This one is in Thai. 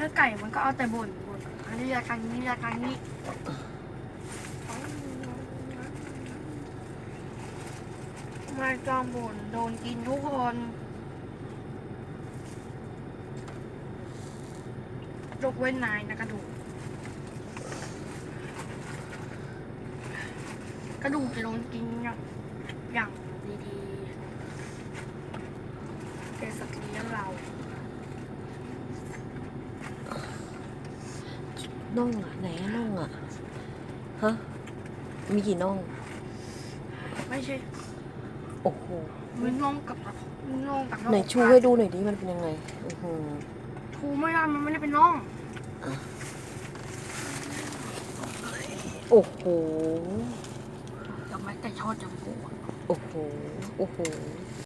นื้อไก่มันก็เอาแต่บ่นบ่นอันนี้ราคานี้ราคานี้มาจอมบ่นโดนกินทุกคนยกเว้นนายนะกระดูก กระดูกจะโดนกินอย่างอย่างดีๆเป็นสัตว์เลี้ยงเรา น่องอะไหนอะน่องอะฮะมีกี่น่อง ไม่ใช่โอ้โหมันน่องกับน่องกับน่องไหนชูให้ดูหน่อยดิมันเป็นยังไงอือหือชูไม่ได้มันไม่ได้เป็นน่องโอ้โหแต่ไม่แต่ชอบจังกูโอ้โหโอ้โห